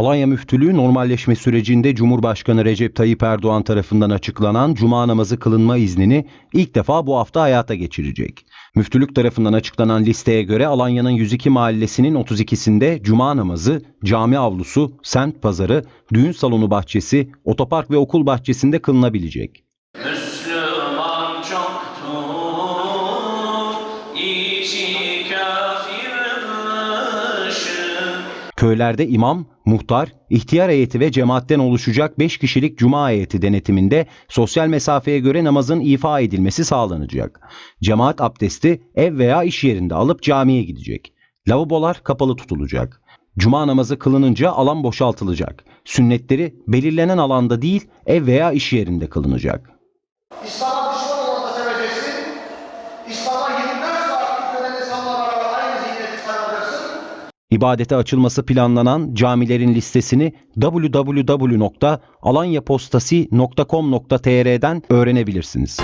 Alanya Müftülüğü normalleşme sürecinde Cumhurbaşkanı Recep Tayyip Erdoğan tarafından açıklanan cuma namazı kılınma iznini ilk defa bu hafta hayata geçirecek. Müftülük tarafından açıklanan listeye göre Alanya'nın 102 mahallesinin 32'sinde cuma namazı, cami avlusu, semt pazarı, düğün salonu bahçesi, otopark ve okul bahçesinde kılınabilecek. Köylerde imam, muhtar, ihtiyar heyeti ve cemaatten oluşacak 5 kişilik cuma heyeti denetiminde sosyal mesafeye göre namazın ifa edilmesi sağlanacak. Cemaat abdesti ev veya iş yerinde alıp camiye gidecek. Lavabolar kapalı tutulacak. Cuma namazı kılınınca alan boşaltılacak. Sünnetleri belirlenen alanda değil ev veya iş yerinde kılınacak. İslam'a düşman olmana seveceksin. İslam'a İbadete açılması planlanan camilerin listesini www.alanyapostasi.com.tr'den öğrenebilirsiniz.